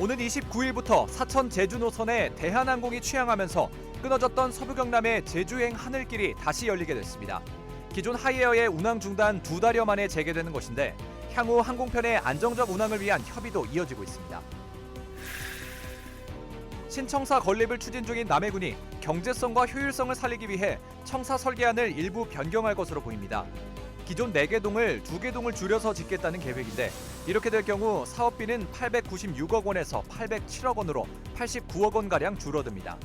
오는 29일부터 사천 제주 노선에 대한항공이 취항하면서 끊어졌던 서부 경남의 제주행 하늘길이 다시 열리게 됐습니다. 기존 하이에어의 운항 중단 두 달여 만에 재개되는 것인데 향후 항공편의 안정적 운항을 위한 협의도 이어지고 있습니다. 신청사 건립을 추진 중인 남해군이 경제성과 효율성을 살리기 위해 청사 설계안을 일부 변경할 것으로 보입니다. 기존 4개 동을 2개 동을 줄여서 짓겠다는 계획인데 이렇게 될 경우 사업비는 896억 원에서 807억 원으로 89억 원가량 줄어듭니다.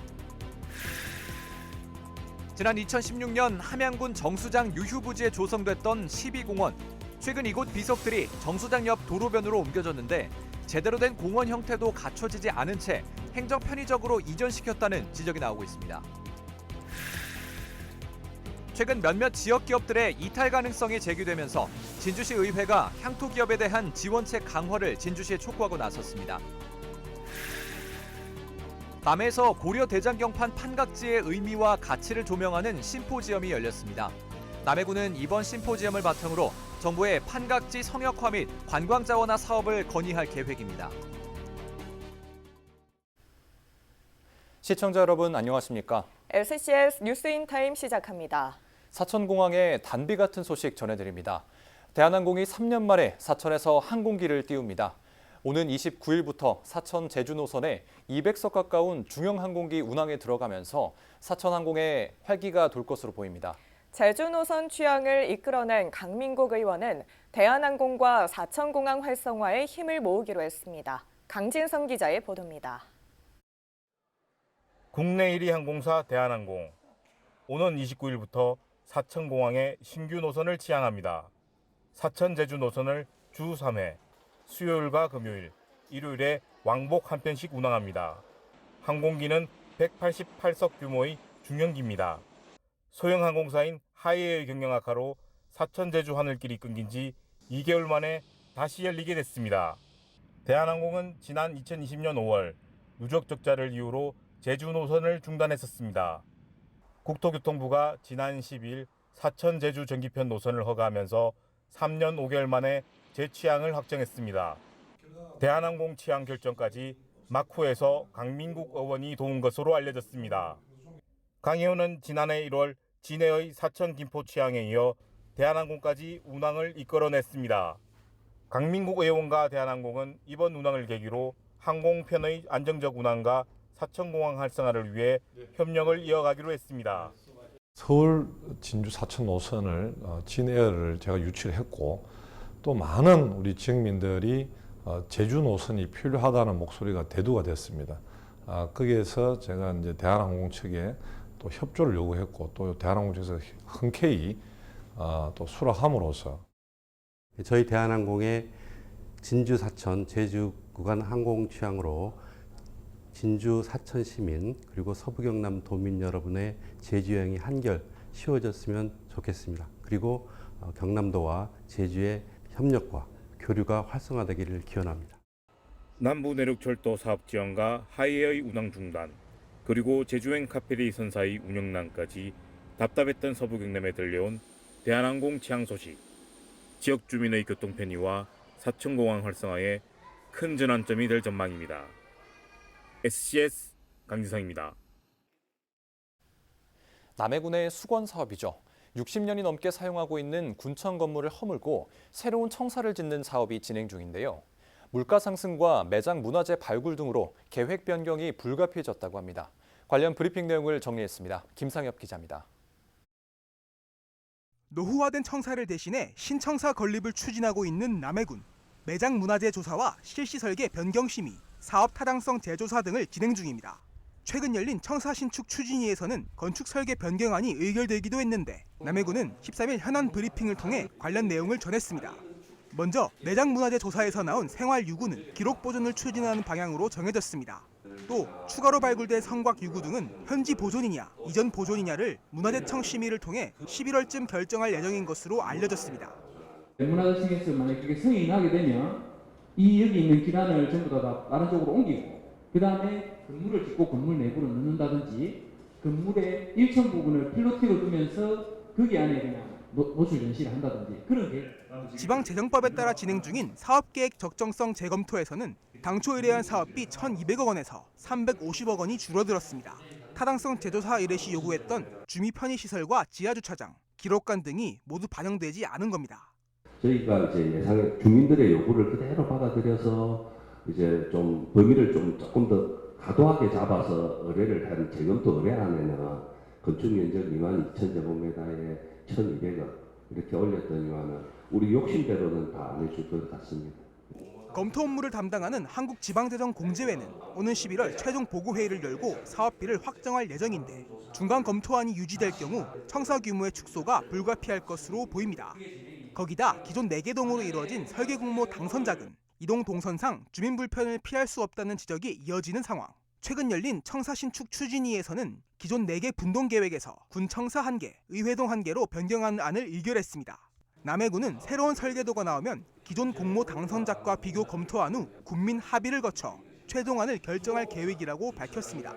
지난 2016년 함양군 정수장 유휴부지에 조성됐던 12공원. 최근 이곳 비석들이 정수장 옆 도로변으로 옮겨졌는데 제대로 된 공원 형태도 갖춰지지 않은 채 행정 편의적으로 이전시켰다는 지적이 나오고 있습니다. 최근 몇몇 지역 기업들의 이탈 가능성이 제기되면서 진주시 의회가 향토 기업에 대한 지원책 강화를 진주시에 촉구하고 나섰습니다. 남해에서 고려 대장경판 판각지의 의미와 가치를 조명하는 심포지엄이 열렸습니다. 남해군은 이번 심포지엄을 바탕으로 정부의 판각지 성역화 및 관광 자원화 사업을 건의할 계획입니다. 시청자 여러분 안녕하십니까? LCCS 뉴스인 타임 시작합니다. 사천공항의 단비 같은 소식 전해드립니다. 대한항공이 3년 만에 사천에서 항공기를 띄웁니다. 오는 29일부터 사천 제주 노선에 200석 가까운 중형 항공기 운항에 들어가면서 사천항공에 활기가 돌 것으로 보입니다. 제주 노선 취항을 이끌어낸 강민국 의원은 대한항공과 사천공항 활성화에 힘을 모으기로 했습니다. 강진성 기자의 보도입니다. 국내 1위 항공사 대한항공 오는 29일부터 사천공항에 신규 노선을 취항합니다. 사천 제주 노선을 주 3회 수요일과 금요일, 일요일에 왕복 한 편씩 운항합니다. 항공기는 188석 규모의 중형기입니다. 소형 항공사인 하이에어의 경영 악화로 사천 제주 하늘길이 끊긴 지 2개월 만에 다시 열리게 됐습니다. 대한항공은 지난 2020년 5월 누적 적자를 이유로 제주 노선을 중단했었습니다. 국토교통부가 지난 10일 사천 제주 전기편 노선을 허가하면서 3년 5개월 만에 재취항을 확정했습니다. 대한항공 취항 결정까지 마쿠에서 강민국 의원이 도운 것으로 알려졌습니다. 강 의원은 지난해 1월 진해의 사천 김포 취항에 이어 대한항공까지 운항을 이끌어냈습니다. 강민국 의원과 대한항공은 이번 운항을 계기로 항공편의 안정적 운항과 사천공항 활성화를 위해 협력을 이어가기로 했습니다. 서울 진주 사천 노선을 어, 진에어를 제가 유치를 했고 또 많은 우리 지역민들이 어, 제주 노선이 필요하다는 목소리가 대두가 됐습니다. 아, 거기에서 제가 이제 대한항공 측에 또 협조를 요구했고 또 대한항공 측에서 흔쾌히 어, 또 수락함으로써 저희 대한항공의 진주 사천 제주 구간 항공 취향으로 진주 사천 시민 그리고 서부 경남 도민 여러분의 제주 여행이 한결 쉬워졌으면 좋겠습니다. 그리고 어, 경남도와 제주의 협력과 교류가 활성화되기를 기원합니다. 남부 내륙 철도 사업 지원과 하이에어의 운항 중단, 그리고 제주행 카페리 선사의 운영난까지 답답했던 서부 경남에 들려온 대한항공 취항 소식. 지역 주민의 교통 편의와 사천공항 활성화에 큰 전환점이 될 전망입니다. SCS 강지성입니다. 남해군의 수건 사업이죠. 60년이 넘게 사용하고 있는 군청 건물을 허물고 새로운 청사를 짓는 사업이 진행 중인데요. 물가 상승과 매장 문화재 발굴 등으로 계획 변경이 불가피해졌다고 합니다. 관련 브리핑 내용을 정리했습니다. 김상엽 기자입니다. 노후화된 청사를 대신해 신청사 건립을 추진하고 있는 남해군. 매장 문화재 조사와 실시 설계 변경 심의, 사업 타당성 재조사 등을 진행 중입니다. 최근 열린 청사 신축 추진위에서는 건축 설계 변경안이 의결되기도 했는데 남해군은 13일 현안 브리핑을 통해 관련 내용을 전했습니다. 먼저 매장 문화재 조사에서 나온 생활 유구는 기록 보존을 추진하는 방향으로 정해졌습니다. 또 추가로 발굴된 성곽 유구 등은 현지 보존이냐 이전 보존이냐를 문화재청 심의를 통해 11월쯤 결정할 예정인 것으로 알려졌습니다. 문화재청에서 만약 그게 승인이 나게 되면 이 여기 있는 기관을 전부 다, 다 다른 쪽으로 옮기고 그 다음에 건물을 짓고 건물 내부로 넣는다든지 건물의 일정 부분을 필로티로 두면서 거기 안에 그냥 노, 노출 전시를 한다든지 그런 계획 지방재정법에 따라 진행 중인 사업계획 적정성 재검토에서는 당초 의뢰한 사업비 1,200억 원에서 350억 원이 줄어들었습니다. 타당성 제조사 의뢰 시 요구했던 주미 편의 시설과 지하 주차장, 기록관 등이 모두 반영되지 않은 겁니다. 저희가 이제 예상 주민들의 요구를 그대로 받아들여서 이제 좀 범위를 좀 조금 더 과도하게 잡아서 의뢰를 한 재검토 의뢰안에는 건축 면적 2만 2천 제곱미터에 1,200억 이렇게 올렸더니만은 우리 욕심대로는 다 안 해줄 것 같습니다. 검토 업무를 담당하는 한국지방재정공제회는 오는 11월 최종 보고회의를 열고 사업비를 확정할 예정인데 중간 검토안이 유지될 경우 청사 규모의 축소가 불가피할 것으로 보입니다. 거기다 기존 4개 동으로 이루어진 설계 공모 당선작은 이동 동선상 주민 불편을 피할 수 없다는 지적이 이어지는 상황. 최근 열린 청사 신축 추진위에서는 기존 4개 분동 계획에서 군 청사 1개, 의회동 1개로 변경하는 안을 의결했습니다. 남해군은 새로운 설계도가 나오면 기존 공모 당선작과 비교 검토한 후 군민 합의를 거쳐 최종안을 결정할 계획이라고 밝혔습니다.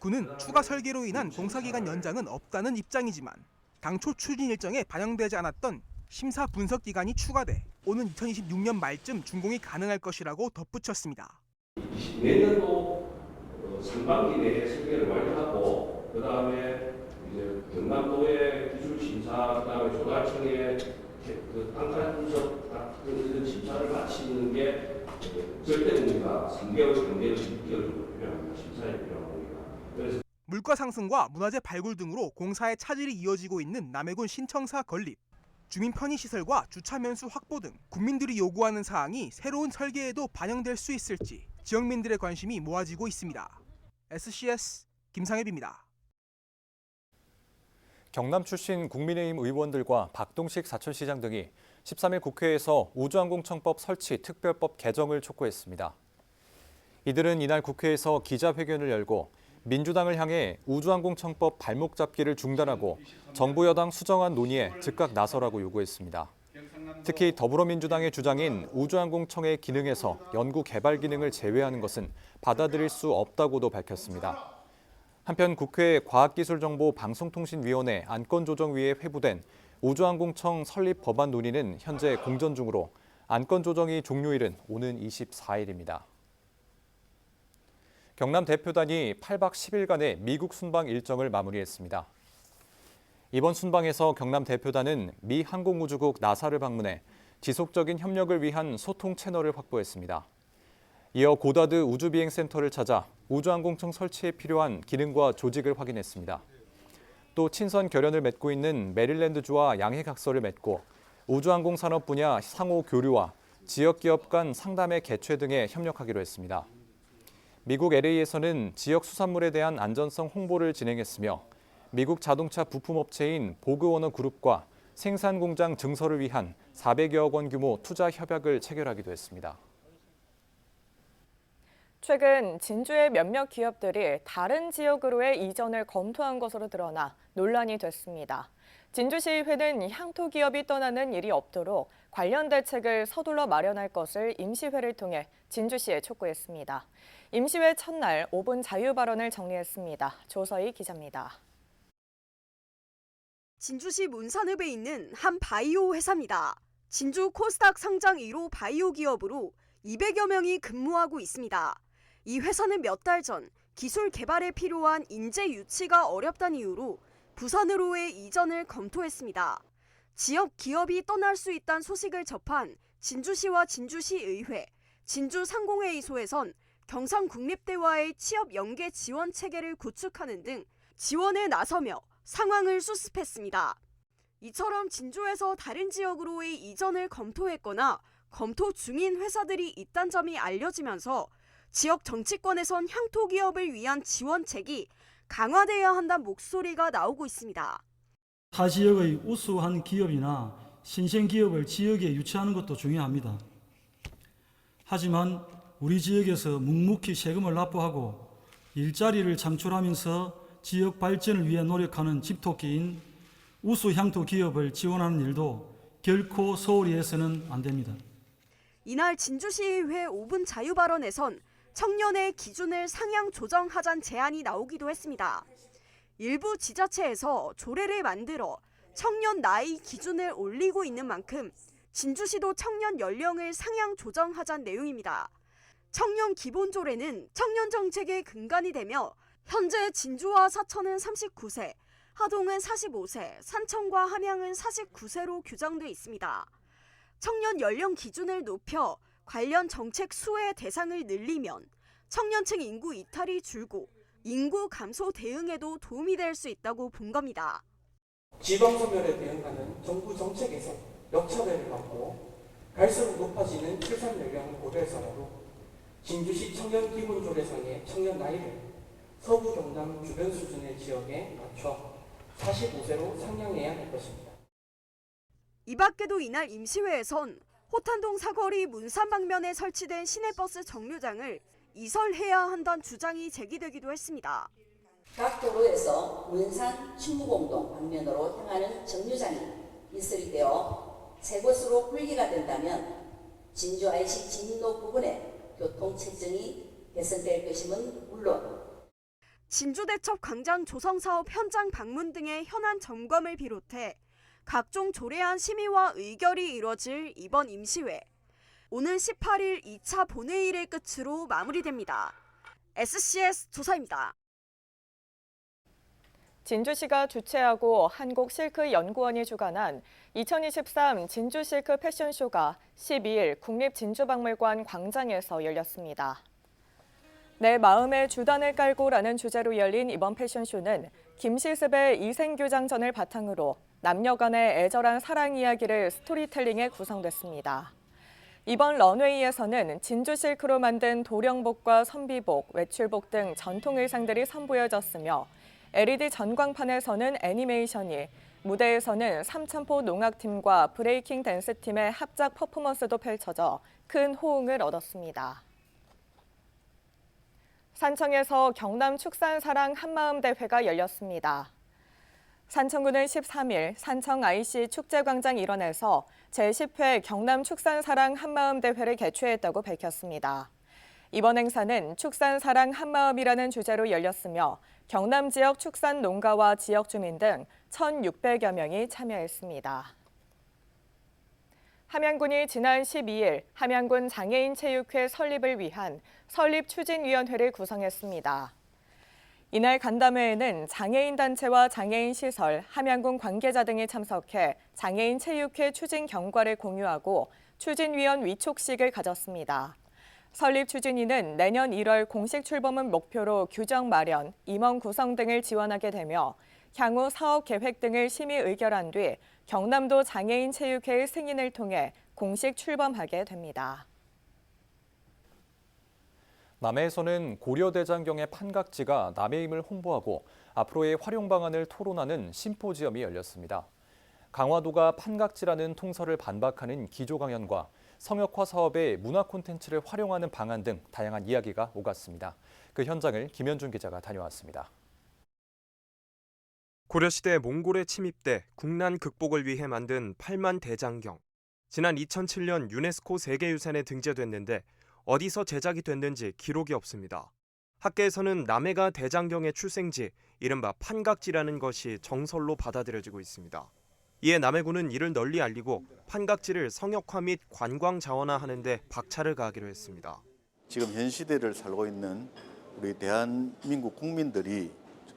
군은 추가 설계로 인한 공사기간 연장은 없다는 입장이지만 당초 추진 일정에 반영되지 않았던 심사 분석 기간이 추가돼 오는 2026년 말쯤 준공이 가능할 것이라고 덧붙였습니다. 내년도 어, 상반기 내에 설계를 완료하고 그 다음에 이제 경남도의 기술 심사, 그 다음에 조달청의 그 땅탈 분석 같은 심사를 마치는 게 어, 절대 무리가 3개월, 3개월, 6개월 정도 필요합니다. 심사에 필요한. 그래서 물가 상승과 문화재 발굴 등으로 공사의 차질이 이어지고 있는 남해군 신청사 건립. 주민 편의 시설과 주차 면수 확보 등 국민들이 요구하는 사항이 새로운 설계에도 반영될 수 있을지 지역민들의 관심이 모아지고 있습니다. SCS 김상엽입니다. 경남 출신 국민의힘 의원들과 박동식 사천시장 등이 13일 국회에서 우주항공청법 설치 특별법 개정을 촉구했습니다. 이들은 이날 국회에서 기자회견을 열고 민주당을 향해 우주항공청법 발목 잡기를 중단하고 정부 여당 수정안 논의에 즉각 나서라고 요구했습니다. 특히 더불어민주당의 주장인 우주항공청의 기능에서 연구 개발 기능을 제외하는 것은 받아들일 수 없다고도 밝혔습니다. 한편 국회 과학기술정보방송통신위원회 안건조정위에 회부된 우주항공청 설립 법안 논의는 현재 공전 중으로 안건 조정이 종료일은 오는 24일입니다. 경남 대표단이 8박 10일간의 미국 순방 일정을 마무리했습니다. 이번 순방에서 경남 대표단은 미 항공우주국 나사를 방문해 지속적인 협력을 위한 소통 채널을 확보했습니다. 이어 고다드 우주비행센터를 찾아 우주항공청 설치에 필요한 기능과 조직을 확인했습니다. 또 친선 결연을 맺고 있는 메릴랜드주와 양해각서를 맺고 우주항공 산업 분야 상호 교류와 지역 기업 간 상담회 개최 등에 협력하기로 했습니다. 미국 LA에서는 지역 수산물에 대한 안전성 홍보를 진행했으며 미국 자동차 부품업체인 보그워너 그룹과 생산 공장 증설을 위한 400여억 원 규모 투자 협약을 체결하기도 했습니다. 최근 진주의 몇몇 기업들이 다른 지역으로의 이전을 검토한 것으로 드러나 논란이 됐습니다. 진주시의회는 향토 기업이 떠나는 일이 없도록 관련 대책을 서둘러 마련할 것을 임시회를 통해 진주시에 촉구했습니다. 임시회 첫날 5분 자유 발언을 정리했습니다. 조서희 기자입니다. 진주시 문산읍에 있는 한 바이오 회사입니다. 진주 코스닥 상장 1호 바이오 기업으로 200여 명이 근무하고 있습니다. 이 회사는 몇 달 전 기술 개발에 필요한 인재 유치가 어렵다는 이유로 부산으로의 이전을 검토했습니다. 지역 기업이 떠날 수 있다는 소식을 접한 진주시와 진주시의회, 진주상공회의소에선 경상국립대와의 취업 연계 지원 체계를 구축하는 등 지원에 나서며 상황을 수습했습니다. 이처럼 진주에서 다른 지역으로의 이전을 검토했거나 검토 중인 회사들이 있다는 점이 알려지면서 지역 정치권에선 향토 기업을 위한 지원책이 강화돼야 한다는 목소리가 나오고 있습니다. 타 지역의 우수한 기업이나 신생 기업을 지역에 유치하는 것도 중요합니다. 하지만 우리 지역에서 묵묵히 세금을 납부하고 일자리를 창출하면서 지역 발전을 위해 노력하는 집토끼인 우수 향토 기업을 지원하는 일도 결코 해서는 안 됩니다. 이날 진주시의회 5분 자유 발언에선 청년의 기준을 상향 조정하자는 제안이 나오기도 했습니다. 일부 지자체에서 조례를 만들어 청년 나이 기준을 올리고 있는 만큼 진주시도 청년 연령을 상향 조정하자는 내용입니다. 청년 기본조례는 청년 정책의 근간이 되며 현재 진주와 사천은 39세, 하동은 45세, 산청과 함양은 49세로 규정돼 있습니다. 청년 연령 기준을 높여 관련 정책 수혜 대상을 늘리면 청년층 인구 이탈이 줄고 인구 감소 대응에도 도움이 될 수 있다고 본 겁니다. 지방소멸에 대응하는 정부 정책에서 역차별을 받고 갈수록 높아지는 출산 연령을 고려해서라도 진주시 청년 기본 조례상의 청년 나이를 서부 경남 주변 수준의 지역에 맞춰 45세로 상향해야 할 것입니다. 이 밖에도 이날 임시회에선 호탄동 사거리 문산 방면에 설치된 시내버스 정류장을 이설해야 한다는 주장이 제기되기도 했습니다. 각 도로에서 문산 충무공동 방면으로 향하는 정류장이 이설이 되어 세 곳으로 분리가 된다면 진주 IC 진로 부분에 교통 체증이 개선될 것임은 물론 진주대첩 광장 조성 사업 현장 방문 등의 현안 점검을 비롯해 각종 조례안 심의와 의결이 이뤄질 이번 임시회. 오늘 18일 2차 본회의를 끝으로 마무리됩니다. SCS 조사입니다. 진주시가 주최하고 한국 실크 연구원이 주관한 2023 진주 실크 패션쇼가 12일 국립 진주박물관 광장에서 열렸습니다. 내 마음의 주단을 깔고라는 주제로 열린 이번 패션쇼는 김시습의 이생교장전을 바탕으로 남녀 간의 애절한 사랑 이야기를 스토리텔링에 구성됐습니다. 이번 런웨이에서는 진주 실크로 만든 도령복과 선비복, 외출복 등 전통 의상들이 선보여졌으며 LED 전광판에서는 애니메이션이, 무대에서는 삼천포 농악팀과 브레이킹 댄스팀의 합작 퍼포먼스도 펼쳐져 큰 호응을 얻었습니다. 산청에서 경남 축산사랑 한마음 대회가 열렸습니다. 산청구는 13일 산청 IC 축제광장 일원에서 제10회 경남 축산사랑 한마음 대회를 개최했다고 밝혔습니다. 이번 행사는 축산사랑 한마음이라는 주제로 열렸으며 경남 지역 축산 농가와 지역 주민 등 1,600여 명이 참여했습니다. 함양군이 지난 12일 함양군 장애인 체육회 설립을 위한 설립 추진위원회를 구성했습니다. 이날 간담회에는 장애인 단체와 장애인 시설, 함양군 관계자 등이 참석해 장애인 체육회 추진 경과를 공유하고 추진위원 위촉식을 가졌습니다. 설립 추진위는 내년 1월 공식 출범을 목표로 규정 마련, 임원 구성 등을 지원하게 되며 향후 사업 계획 등을 심의 의결한 뒤 경남도 장애인 체육회의 승인을 통해 공식 출범하게 됩니다. 남해에서는 고려대장경의 판각지가 남해임을 홍보하고 앞으로의 활용 방안을 토론하는 심포지엄이 열렸습니다. 강화도가 판각지라는 통설을 반박하는 기조 강연과 성역화 사업의 문화 콘텐츠를 활용하는 방안 등 다양한 이야기가 오갔습니다. 그 현장을 김현준 기자가 다녀왔습니다. 고려시대 몽골의 침입 때 국난 극복을 위해 만든 8만 대장경. 지난 2007년 유네스코 세계유산에 등재됐는데 어디서 제작이 됐는지 기록이 없습니다. 학계에서는 남해가 대장경의 출생지, 이른바 판각지라는 것이 정설로 받아들여지고 있습니다. 이에 남해군은 이를 널리 알리고 판각지를 성역화 및 관광 자원화하는 데 박차를 가하기로 했습니다. 지금 현 시대를 살고 있는 우리 대한민국 국민들이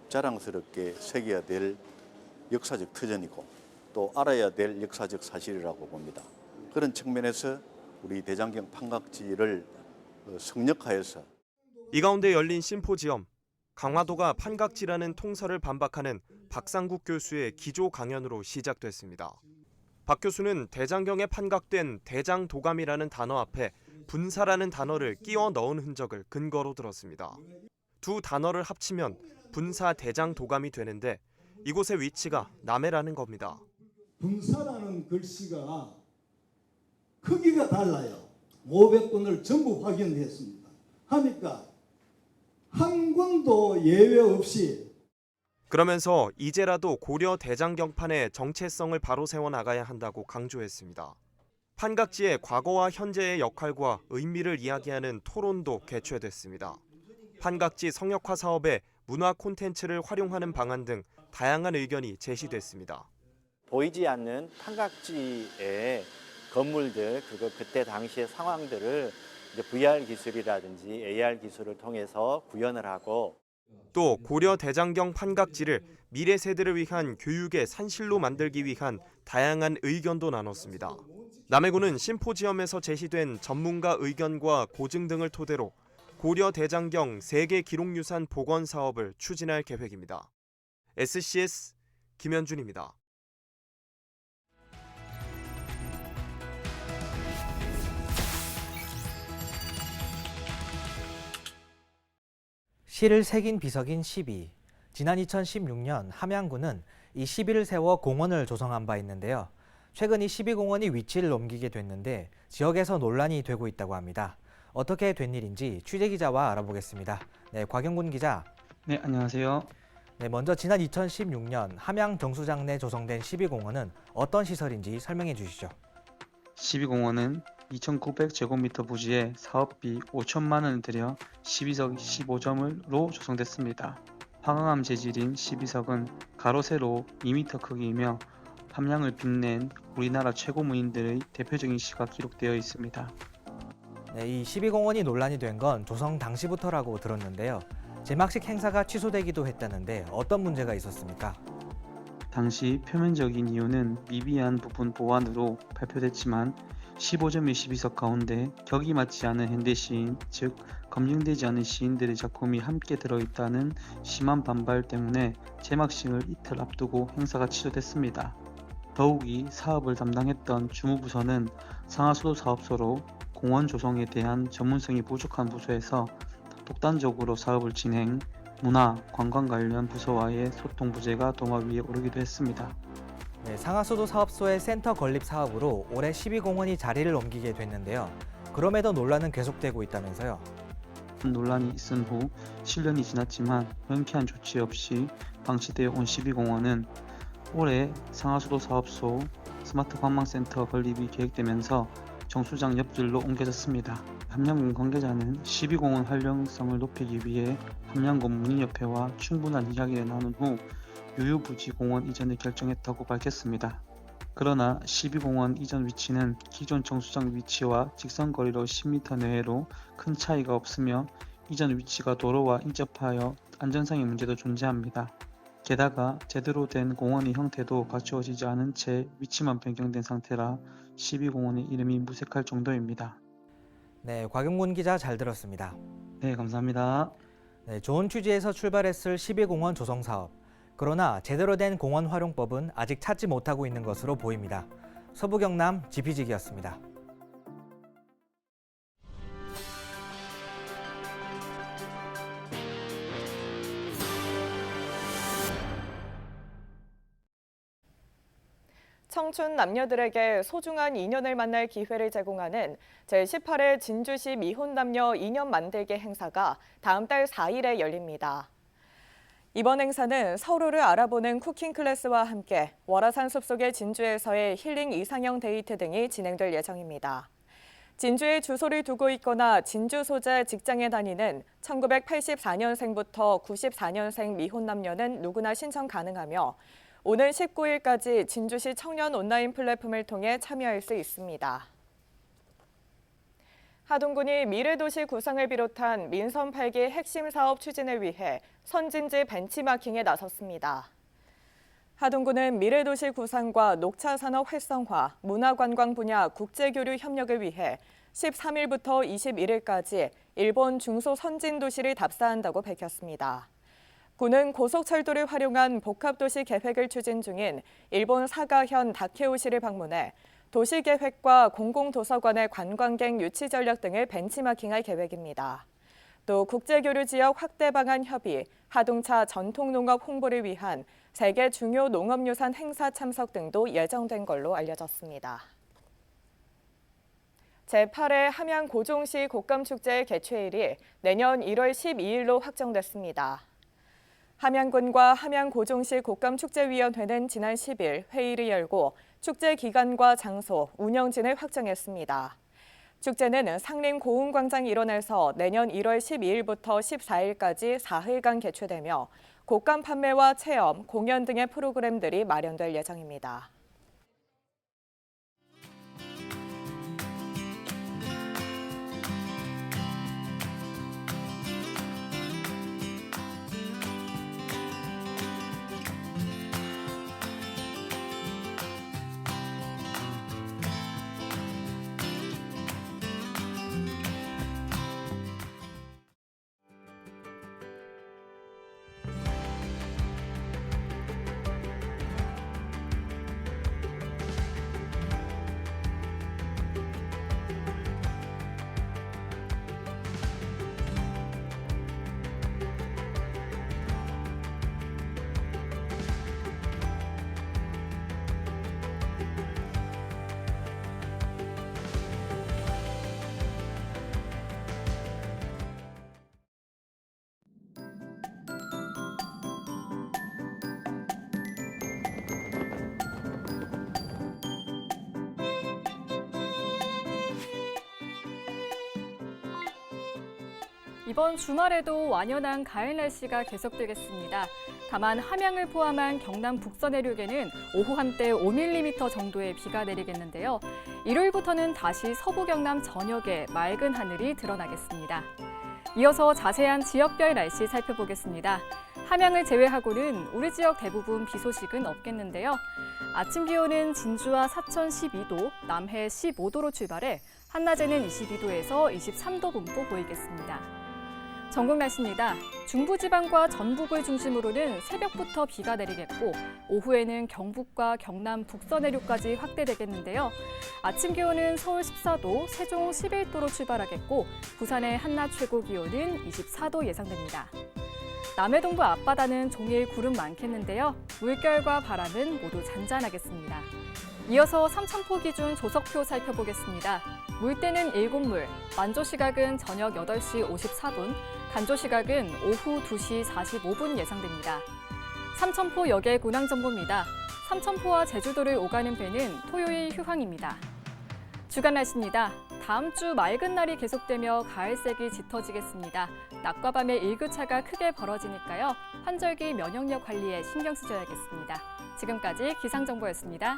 자랑스럽게 새겨야 될 역사적 터전이고 또 알아야 될 역사적 사실이라고 봅니다. 그런 측면에서 우리 대장경 판각지를 어, 성역화해서 이 가운데 열린 심포지엄, 강화도가 판각지라는 통설을 반박하는 박상국 교수의 기조 강연으로 시작됐습니다. 박 교수는 대장경에 판각된 대장도감이라는 단어 앞에 분사라는 단어를 끼워 넣은 흔적을 근거로 들었습니다. 두 단어를 합치면 분사 대장도감이 되는데 이곳의 위치가 남해라는 겁니다. 분사라는 글씨가 크기가 달라요. 500번을 전부 확인했습니다. 하니까 한 권도 예외 없이 그러면서 이제라도 고려 대장경판의 정체성을 바로 세워 나가야 한다고 강조했습니다. 판각지의 과거와 현재의 역할과 의미를 이야기하는 토론도 개최됐습니다. 판각지 성역화 사업에 문화 콘텐츠를 활용하는 방안 등 다양한 의견이 제시됐습니다. 보이지 않는 판각지의 건물들 그리고 그때 당시의 상황들을 이제 VR 기술이라든지 AR 기술을 통해서 구현을 하고 또 고려 대장경 판각지를 미래 세대를 위한 교육의 산실로 만들기 위한 다양한 의견도 나눴습니다. 남해군은 심포지엄에서 제시된 전문가 의견과 고증 등을 토대로 고려 대장경 세계 기록유산 복원 사업을 추진할 계획입니다. SCS 김현준입니다. 시를 새긴 비석인 12. 지난 2016년 함양군은 이 12를 세워 공원을 조성한 바 있는데요. 최근 이 12공원이 위치를 옮기게 됐는데 지역에서 논란이 되고 있다고 합니다. 어떻게 된 일인지 취재 기자와 알아보겠습니다. 네, 곽영군 기자. 네, 안녕하세요. 네, 먼저 지난 2016년 함양 정수장 내 조성된 12공원은 어떤 시설인지 설명해 주시죠. 12공원은 2,900제곱미터 부지에 사업비 5천만 원을 들여 12석 15점으로 조성됐습니다. 화강암 재질인 12석은 가로 세로 2m 크기이며 함양을 빛낸 우리나라 최고 무인들의 대표적인 시가 기록되어 있습니다. 네, 이 12공원이 논란이 된 건 조성 당시부터라고 들었는데요. 제막식 행사가 취소되기도 했다는데 어떤 문제가 있었습니까? 당시 표면적인 이유는 미비한 부분 보완으로 발표됐지만 15점의 12석 가운데 격이 맞지 않은 현대 시인, 즉 검증되지 않은 시인들의 작품이 함께 들어있다는 심한 반발 때문에 제막식을 이틀 앞두고 행사가 취소됐습니다. 더욱이 사업을 담당했던 주무부서는 상하수도 사업소로 공원 조성에 대한 전문성이 부족한 부서에서 독단적으로 사업을 진행, 문화, 관광 관련 부서와의 소통 부재가 도마 위에 오르기도 했습니다. 네, 상하수도 사업소의 센터 건립 사업으로 올해 12공원이 자리를 옮기게 됐는데요. 그럼에도 논란은 계속되고 있다면서요. 논란이 있은 후 7년이 지났지만 명쾌한 조치 없이 방치되어 온 12공원은 올해 상하수도 사업소 스마트 관망센터 건립이 계획되면서 정수장 옆길로 옮겨졌습니다. 함양군 관계자는 12공원 활용성을 높이기 위해 함양군 문인협회와 충분한 이야기를 나눈 후 유유부지 공원 이전을 결정했다고 밝혔습니다. 그러나 12공원 이전 위치는 기존 정수장 위치와 직선거리로 10m 내외로 큰 차이가 없으며 이전 위치가 도로와 인접하여 안전상의 문제도 존재합니다. 게다가 제대로 된 공원의 형태도 갖추어지지 않은 채 위치만 변경된 상태라 12공원의 이름이 무색할 정도입니다. 네, 곽영문 기자 잘 들었습니다. 네, 감사합니다. 네, 좋은 취지에서 출발했을 12공원 조성 사업. 그러나 제대로 된 공원 활용법은 아직 찾지 못하고 있는 것으로 보입니다. 서부 경남 지피지기였습니다. 청춘 남녀들에게 소중한 인연을 만날 기회를 제공하는 제18회 진주시 미혼 남녀 인연 만들기 행사가 다음 달 4일에 열립니다. 이번 행사는 서로를 알아보는 쿠킹 클래스와 함께 월화산 숲속의 진주에서의 힐링 이상형 데이트 등이 진행될 예정입니다. 진주에 주소를 두고 있거나 진주 소재 직장에 다니는 1984년생부터 94년생 미혼 남녀는 누구나 신청 가능하며 오는 19일까지 진주시 청년 온라인 플랫폼을 통해 참여할 수 있습니다. 하동군이 미래도시 구상을 비롯한 민선 8기 핵심 사업 추진을 위해 선진지 벤치마킹에 나섰습니다. 하동군은 미래도시 구상과 녹차 산업 활성화, 문화관광 분야 국제교류 협력을 위해 13일부터 21일까지 일본 중소 선진도시를 답사한다고 밝혔습니다. 군은 고속철도를 활용한 복합도시 계획을 추진 중인 일본 사가현 다케오시를 방문해 도시계획과 공공도서관의 관광객 유치 전략 등을 벤치마킹할 계획입니다. 또 국제교류 지역 확대 방안 협의, 하동차 전통농업 홍보를 위한 세계 중요 농업유산 행사 참석 등도 예정된 걸로 알려졌습니다. 제8회 함양 고종시 곡감축제 개최일이 내년 1월 12일로 확정됐습니다. 함양군과 함양 고종시 곡감축제위원회는 지난 10일 회의를 열고 축제 기간과 장소, 운영진을 확정했습니다. 축제는 상림 고흥광장 일원에서 내년 1월 12일부터 14일까지 4일간 개최되며 곡감 판매와 체험, 공연 등의 프로그램들이 마련될 예정입니다. 이번 주말에도 완연한 가을 날씨가 계속되겠습니다. 다만 함양을 포함한 경남 북서 내륙에는 오후 한때 5mm 정도의 비가 내리겠는데요. 일요일부터는 다시 서부 경남 전역에 맑은 하늘이 드러나겠습니다. 이어서 자세한 지역별 날씨 살펴보겠습니다. 함양을 제외하고는 우리 지역 대부분 비 소식은 없겠는데요. 아침 기온은 진주와 사천 12도, 남해 15도로 출발해 한낮에는 22도에서 23도 분포 보이겠습니다. 전국 날씨입니다. 중부지방과 전북을 중심으로는 새벽부터 비가 내리겠고 오후에는 경북과 경남 북서 내륙까지 확대되겠는데요. 아침 기온은 서울 14도, 세종 11도로 출발하겠고 부산의 한낮 최고 기온은 24도 예상됩니다. 남해동부 앞바다는 종일 구름 많겠는데요. 물결과 바람은 모두 잔잔하겠습니다. 이어서 삼천포 기준 조석표 살펴보겠습니다. 물때는 7물, 만조 시각은 저녁 8시 54분, 간조 시각은 오후 2시 45분 예상됩니다. 삼천포 역의 군항 정보입니다. 삼천포와 제주도를 오가는 배는 토요일 휴항입니다. 주간 날씨입니다. 다음 주 맑은 날이 계속되며 가을색이 짙어지겠습니다. 낮과 밤에 일교차가 크게 벌어지니까요. 환절기 면역력 관리에 신경 쓰셔야겠습니다. 지금까지 기상정보였습니다.